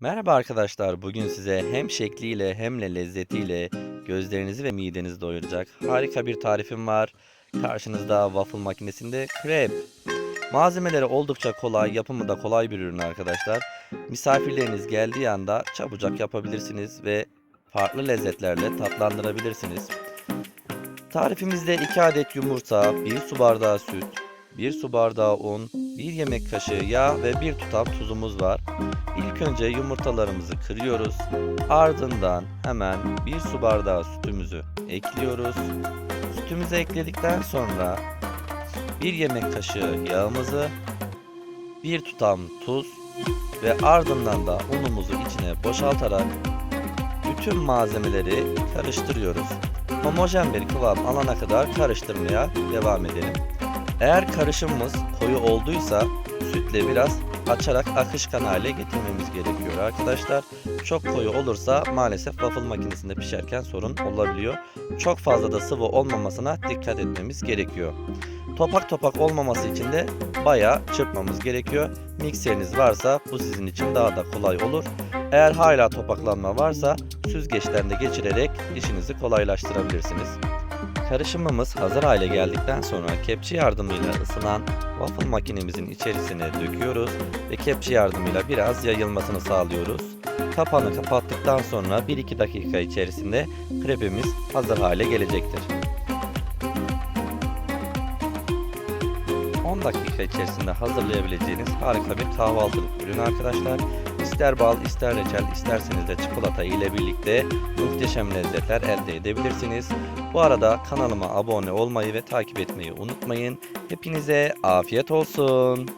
Merhaba arkadaşlar. Bugün size hem şekliyle hem de lezzetiyle gözlerinizi ve midenizi doyuracak harika bir tarifim var. Karşınızda waffle makinesinde krep. Malzemeleri oldukça kolay, yapımı da kolay bir ürün arkadaşlar. Misafirleriniz geldiği anda çabucak yapabilirsiniz ve farklı lezzetlerle tatlandırabilirsiniz. Tarifimizde 2 adet yumurta, 1 su bardağı süt, 1 su bardağı un, 1 yemek kaşığı yağ ve 1 tutam tuzumuz var. İlk önce yumurtalarımızı kırıyoruz. Ardından hemen 1 su bardağı sütümüzü ekliyoruz. Sütümüzü ekledikten sonra 1 yemek kaşığı yağımızı, 1 tutam tuz ve ardından da unumuzu içine boşaltarak bütün malzemeleri karıştırıyoruz. Homojen bir kıvam alana kadar karıştırmaya devam edelim. Eğer karışımımız koyu olduysa sütle biraz açarak akışkan hale getirmemiz gerekiyor arkadaşlar. Çok koyu olursa maalesef waffle makinesinde pişerken sorun olabiliyor. Çok fazla da sıvı olmamasına dikkat etmemiz gerekiyor. Topak topak olmaması için de bayağı çırpmamız gerekiyor. Mikseriniz varsa bu sizin için daha da kolay olur. Eğer hala topaklanma varsa süzgeçten de geçirerek işinizi kolaylaştırabilirsiniz. Karışımımız hazır hale geldikten sonra kepçe yardımıyla ısınan waffle makinemizin içerisine döküyoruz ve kepçe yardımıyla biraz yayılmasını sağlıyoruz. Kapağını kapattıktan sonra 1-2 dakika içerisinde krepimiz hazır hale gelecektir. 10 dakika içerisinde hazırlayabileceğiniz harika bir kahvaltılık ürün arkadaşlar. İster bal, ister reçel, isterseniz de çikolata ile birlikte muhteşem lezzetler elde edebilirsiniz. Bu arada kanalıma abone olmayı ve takip etmeyi unutmayın. Hepinize afiyet olsun.